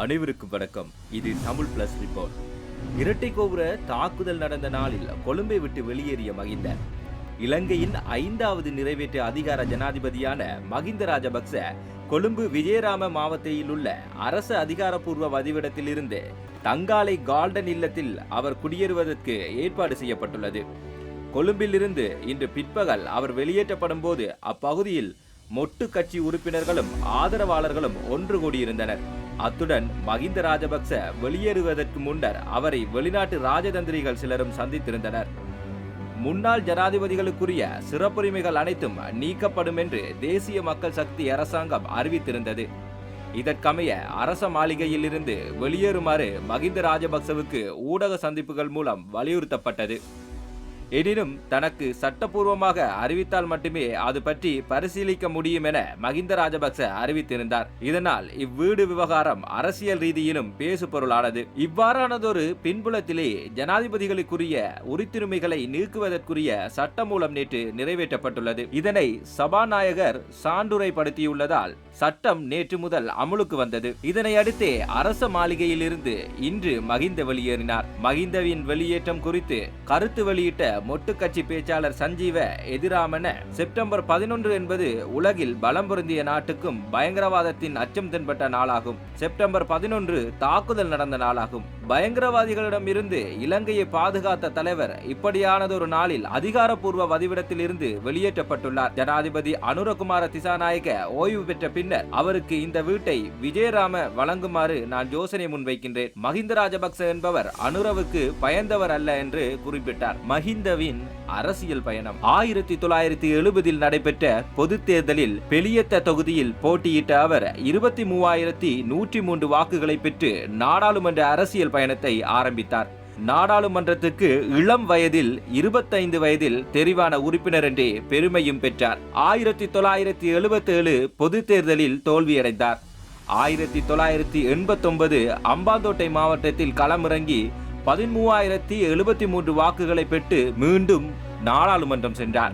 அனைவருக்கும் வணக்கம். இது தமிழ் பிளஸ் ரிப்போர்ட். இரட்டை கோபுர தாக்குதல் நடந்த நாளில் கொழும்பை விட்டு வெளியேறிய மகிந்த. இலங்கையின் ஐந்தாவது நிறைவேற்று அதிகார ஜனாதிபதியான மகிந்த ராஜபக்ச கொழும்பு விஜயராம மாவட்டத்தில் உள்ள அரசு அதிகாரப்பூர்வ வதிவிடத்திலிருந்து தங்காலை கால்டன் இல்லத்தில் அவர் குடியேறுவதற்கு ஏற்பாடு செய்யப்பட்டுள்ளது. கொழும்பிலிருந்து இன்று பிற்பகல் அவர் வெளியேற்றப்படும் போது அப்பகுதியில் மொட்டு கட்சி உறுப்பினர்களும் ஆதரவாளர்களும் ஒன்று கூடியிருந்தனர். அத்துடன் மகிந்த ராஜபக்ச வெளியேறுவதற்கு முன்னர் அவரை வெளிநாட்டு ராஜதந்திரிகள் சிலரும் சந்தித்திருந்தனர். முன்னாள் ஜனாதிபதிகளுக்குரிய சிறப்புரிமைகள் அனைத்தும் நீக்கப்படும் என்று தேசிய மக்கள் சக்தி அரசாங்கம் அறிவித்திருந்தது. இதற்கமைய அரச மாளிகையில் இருந்து வெளியேறுமாறு மகிந்த ராஜபக்சவுக்கு ஊடக சந்திப்புகள் மூலம் வலியுறுத்தப்பட்டது. எனினும் தனக்கு சட்டப்பூர்வமாக அறிவித்தால் மட்டுமே அது பற்றி பரிசீலிக்க முடியும் என மகிந்த ராஜபக்ச அறிவித்திருந்தார். இதனால் இவ்வீடு விவகாரம் அரசியல் ரீதியிலும் பேசு பொருளானது இவ்வாறானதொரு பின்புலத்திலே ஜனாதிபதிகளுக்குரிய உரித்துரிமைகளை நீக்குவதற்குரிய சட்ட மூலம் நேற்று நிறைவேற்றப்பட்டுள்ளது. இதனை சபாநாயகர் சான்றுரைப்படுத்தியுள்ளதால் சட்டம் நேற்று முதல் அமுலுக்கு வந்தது. இதனை அடுத்தே அரச மாளிகையிலிருந்து இன்று மகிந்த வெளியேறினார். மகிந்தவின் வெளியேற்றம் குறித்து கருத்து வெளியிட்ட மொட்டு கட்சி பேச்சாளர் சஞ்சீவ எதிராமன செப்டம்பர் பதினொன்று என்பது உலகில் பலம் பொருந்திய நாட்டுக்கும் பயங்கரவாதத்தின் அச்சம் தென்பட்ட நாளாகும். செப்டம்பர் பதினொன்று தாக்குதல் நடந்த நாளாகும். பயங்கரவாதிகளிடம் இருந்து இலங்கையை பாதுகாத்த தலைவர் இப்படியானதொரு நாளில் அதிகாரப்பூர்வ வதிவிடத்தில் இருந்து வெளியேற்றப்பட்டுள்ளார். ஜனாதிபதி அனுரகுமார திசாநாயக ஓய்வு பெற்ற பின்னர் அவருக்கு இந்த வீட்டை விஜயராம வழங்குமாறு நான் யோசனை முன்வைக்கின்றேன். மஹிந்த ராஜபக்ச என்பவர் அனுரவுக்கு பயந்தவர் அல்ல என்று குறிப்பிட்டார். மஹிந்தவின் அரசியல் பயணம். ஆயிரத்தி தொள்ளாயிரத்தி எழுபதில் நடைபெற்ற பொது தேர்தலில் பெலியத்த தொகுதியில் போட்டியிட்ட அவர் இருபத்தி மூவாயிரத்தி நூற்றி மூன்று வாக்குகளை பெற்று நாடாளுமன்ற அரசியல் பயணத்தை ஆரம்பித்தார். நாடாளுமன்றத்துக்கு இளம் வயதில் இருபத்தைந்து வயதில் தெரிவான உறுப்பினர் என்றே பெருமையும் பெற்றார். ஆயிரத்தி தொள்ளாயிரத்தி எழுபத்தேழு பொது தேர்தலில் தோல்வியடைந்தார். ஆயிரத்தி தொள்ளாயிரத்தி எண்பத்தொன்பது அம்பாந்தோட்டை மாவட்டத்தில் களமிறங்கி பதிமூவாயிரத்தி எழுபத்தி மூன்று வாக்குகளை பெற்று மீண்டும் நாடாளுமன்றம் சென்றார்.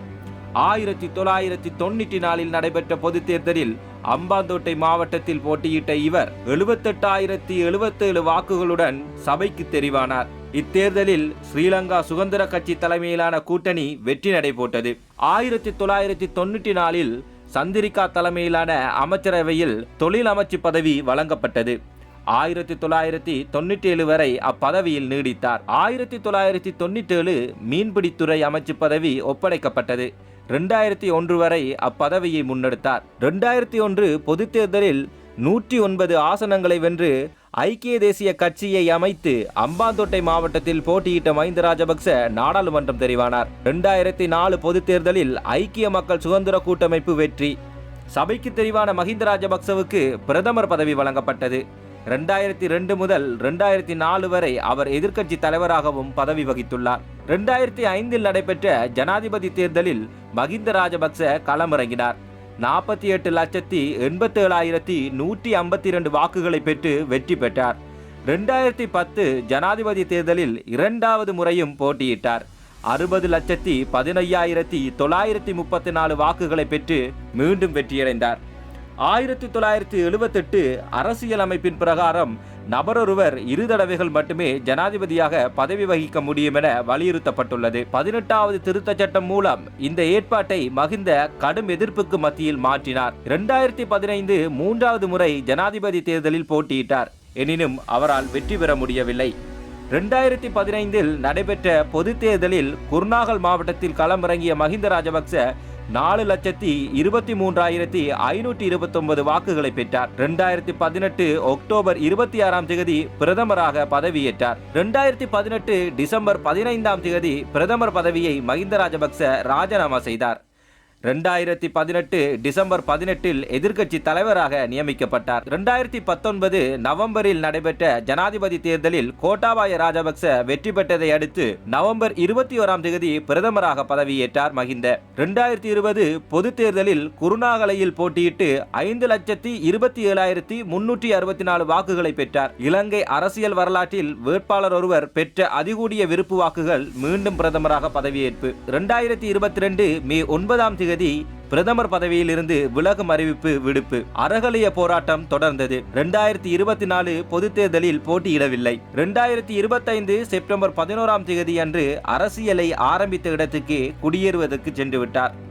ஆயிரத்தி தொள்ளாயிரத்தி தொண்ணூற்றி நாலில் நடைபெற்ற பொதுத் தேர்தலில் அம்பாந்தோட்டை மாவட்டத்தில் போட்டியிட்ட இவர் எழுபத்தெட்டாயிரத்தி எழுபத்தேழு வாக்குகளுடன் சபைக்கு தெரிவானார். இத்தேர்தலில் ஸ்ரீலங்கா சுதந்திர கட்சி தலைமையிலான கூட்டணி வெற்றி நடைபோட்டது. ஆயிரத்தி தொள்ளாயிரத்தி தொண்ணூற்றி நாலில் சந்திரிகா தலைமையிலான அமைச்சரவையில் தொழில் அமைச்சு பதவி வழங்கப்பட்டது ஆயிரத்தி தொள்ளாயிரத்தி தொண்ணூற்றி ஏழு வரை அப்பதவியில் நீடித்தார். ஆயிரத்தி தொள்ளாயிரத்தி தொண்ணூற்றி ஏழு மீன்பிடித்துறை அமைச்சு பதவி ஒப்படைக்கப்பட்டது. ரெண்டாயிரத்தி ஒன்று வரை அப்பதவியை முன்னெடுத்தார். ரெண்டாயிரத்தி ஒன்று பொதுத் தேர்தலில் நூற்றி ஒன்பது ஆசனங்களை வென்று ஐக்கிய தேசிய கட்சியை அமைத்து அம்பாந்தோட்டை மாவட்டத்தில் போட்டியிட்ட மஹிந்த ராஜபக்ச நாடாளுமன்றம் தெரிவானார். ரெண்டாயிரத்தி நாலு பொதுத் தேர்தலில் ஐக்கிய மக்கள் சுதந்திர கூட்டமைப்பு வெற்றி. சபைக்கு தெரிவான மஹிந்த ராஜபக்சவுக்கு பிரதமர் பதவி வழங்கப்பட்டது. ரெண்டாயிரத்தி ரெண்டு முதல் ரெண்டாயிரத்தி நாலு வரை அவர் எதிர்க்கட்சி தலைவராகவும் பதவி வகித்துள்ளார். ரெண்டாயிரத்தி ஐந்தில் நடைபெற்ற ஜனாதிபதி தேர்தலில் மகிந்த ராஜபக்ச களமிறங்கினார். நாற்பத்தி எட்டு லட்சத்தி எண்பத்தேழாயிரத்தி நூற்றி ஐம்பத்தி இரண்டு வாக்குகளை பெற்று வெற்றி பெற்றார். ரெண்டாயிரத்தி பத்து ஜனாதிபதி தேர்தலில் இரண்டாவது முறையும் போட்டியிட்டார். அறுபது லட்சத்தி பதினையாயிரத்தி தொள்ளாயிரத்தி முப்பத்தி நாலு வாக்குகளை பெற்று மீண்டும் வெற்றியடைந்தார். ஆயிரத்தி தொள்ளாயிரத்தி எழுபத்தெட்டு அரசியல் அமைப்பின் பிரகாரம் நபரொருவர் இரு தடவைகள் மட்டுமே ஜனாதிபதியாக பதவி வகிக்க முடியும் என வலியுறுத்தப்பட்டுள்ளது. பதினெட்டாவது திருத்தச் சட்டம் மூலம் இந்த ஏற்பாட்டை மகிந்த கடும் எதிர்ப்புக்கு மத்தியில் மாற்றினார். இரண்டாயிரத்தி பதினைந்து மூன்றாவது முறை ஜனாதிபதி தேர்தலில் போட்டியிட்டார். எனினும் அவரால் வெற்றி பெற முடியவில்லை. ரெண்டாயிரத்தி பதினைந்தில் நடைபெற்ற பொது தேர்தலில் குர்நாகல் மாவட்டத்தில் களமிறங்கிய மஹிந்த ராஜபக்ச நாலு லட்சத்தி இருபத்தி மூன்றாயிரத்தி ஐநூற்றி இருபத்தொன்பது வாக்குகளை பெற்றார். ரெண்டாயிரத்தி பதினெட்டு அக்டோபர் இருபத்தி ஆறாம் தேதி பிரதமராக பதவியேற்றார். ரெண்டாயிரத்தி பதினெட்டு டிசம்பர் பதினைந்தாம் தேதி பிரதமர் பதவியை மஹிந்த ராஜபக்ச ராஜினாமா செய்தார். ரெண்டாயிரத்தி பதினெட்டு டிசம்பர் பதினெட்டில் எதிர்க்கட்சி தலைவராக நியமிக்கப்பட்டார். ரெண்டாயிரத்தி பத்தொன்பது நவம்பரில் நடைபெற்ற ஜனாதிபதி தேர்தலில் கோட்டாபாய ராஜபக்ச வெற்றி பெற்றதை அடுத்து நவம்பர் இருபத்தி ஓராம் தேதி பிரதமராக பதவியேற்றார் மஹிந்த. ரெண்டாயிரத்தி இருபது பொது தேர்தலில் குருநாகலையில் போட்டியிட்டு ஐந்து லட்சத்தி இருபத்தி ஏழாயிரத்தி முன்னூற்றி அறுபத்தி நாலு வாக்குகளை பெற்றார். இலங்கை அரசியல் வரலாற்றில் வேட்பாளர் ஒருவர் பெற்ற அதிகூடிய விருப்பு வாக்குகள் மீண்டும் பிரதமராக பதவியேற்பு. ரெண்டாயிரத்தி இருபத்தி ரெண்டு மே ஒன்பதாம் தேதி பிரதமர் பதவியில் இருந்து விலகும் அறிவிப்பு விடுப்பு. அறகலைய போராட்டம் தொடர்ந்தது. இரண்டாயிரத்தி இருபத்தி நாலு பொது தேர்தலில் போட்டியிடவில்லை. இரண்டாயிரத்தி இருபத்தைந்து செப்டம்பர் பதினோராம் தேதி அன்று அரசியலை ஆரம்பித்த இடத்துக்கு குடியேறுவதற்கு சென்று விட்டார்